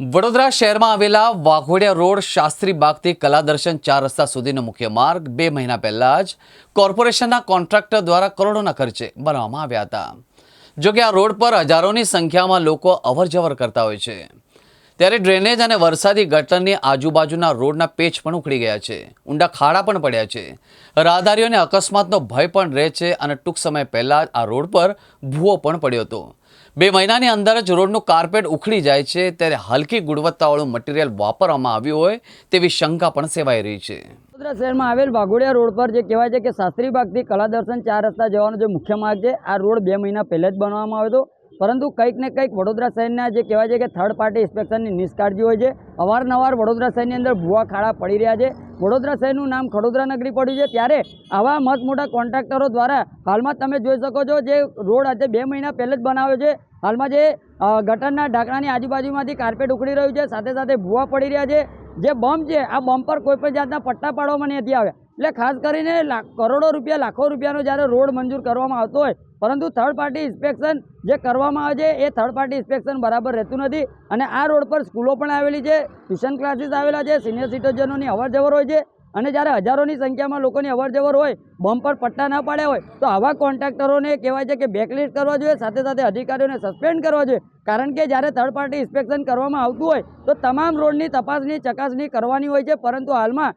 વડોદરા શહેરમાં આવેલા વાઘોડિયા રોડ શાસ્ત્રી બાગથી કલાદર્શન ચાર રસ્તા સુધીનો મુખ્ય માર્ગ બે મહિના પહેલા જ કોર્પોરેશનના કોન્ટ્રાક્ટર દ્વારા કરોડોના ખર્ચે બનાવવામાં આવ્યા હતા. જોકે આ રોડ પર હજારોની સંખ્યામાં લોકો અવરજવર કરતા હોય છે. ત્યારે ડ્રેનેજ અને વરસાદી ગટરની આજુબાજુના રોડના પેચ પણ ઉખડી ગયા છે. ઊંડા ખાડા પણ પડ્યા છે. રાહદારીઓને અકસ્માતનો ભય પણ રહે છે અને ટૂંક સમય પહેલાં આ રોડ પર ભૂવો પણ પડ્યો હતો. બે મહિનાની અંદર જ રોડનું કાર્પેટ ઉખડી જાય છે, ત્યારે હલકી ગુણવત્તાવાળું મટીરિયલ વાપરવામાં આવ્યું હોય તેવી શંકા પણ સેવાઈ રહી છે. વડોદરા શહેરમાં આવેલ વાઘોડિયા રોડ પર જે કહેવાય છે કે શાસ્ત્રી બાગથી કલાદર્શન ચાર રસ્તા જવાનો જે મુખ્ય માર્ગ છે, આ રોડ બે મહિના પહેલાં જ બનાવવામાં આવ્યો હતો. પરંતુ કંઈક ને કંઈક વડોદરા શહેરના જે કહેવાય છે કે થર્ડ પાર્ટી ઇન્સ્પેક્શનની નિષ્કાળજી હોય છે. અવારનવાર વડોદરા શહેરની અંદર ભૂવા ખાડા પડી રહ્યા છે. વડોદરા શહેરનું નામ ખડોદરા નગરી પડ્યું છે. ત્યારે આવા મત મોટા કોન્ટ્રાક્ટરો દ્વારા હાલમાં તમે જોઈ શકો છો જે રોડ આજે બે મહિના પહેલાં જ બનાવ્યો છે. હાલમાં જે ગટરના ઢાંકણાની આજુબાજુમાંથી કાર્પેટ ઉખડી રહ્યું છે. સાથે સાથે ભૂવા પડી રહ્યા છે. જે બમ્પ છે, આ બમ્પ પર કોઈ પણ જાતના પટ્ટા પાડવામાં નથી આવ્યા. એટલે ખાસ કરીને કરોડો રૂપિયા, લાખો રૂપિયાનો જ્યારે રોડ મંજૂર કરવામાં આવતો હોય, પરંતુ થર્ડ પાર્ટી ઇન્સ્પેક્શન જે કરવામાં આવે છે, એ થર્ડ પાર્ટી ઇન્સ્પેક્શન બરાબર રહેતું નથી. અને આ રોડ પર સ્કૂલો પણ આવેલી છે ટ્યુશન ક્લાસીસ આવેલા છે સિનિયર સિટીઝનોની અવરજવર હોય છે. અને જ્યારે હજારોની સંખ્યામાં લોકોની અવરજવર હોય બમ્પ પર પટ્ટા ના પાડ્યા હોય, તો આવા કોન્ટ્રાક્ટરોને કહેવાય છે કે બેકલિસ્ટ કરવા જોઈએ, સાથે સાથે અધિકારીઓને સસ્પેન્ડ કરવા જોઈએ. કારણ કે જ્યારે થર્ડ પાર્ટી ઇન્સ્પેક્શન કરવામાં આવતું હોય, તો તમામ રોડની તપાસની, ચકાસણી કરવાની હોય છે, પરંતુ હાલમાં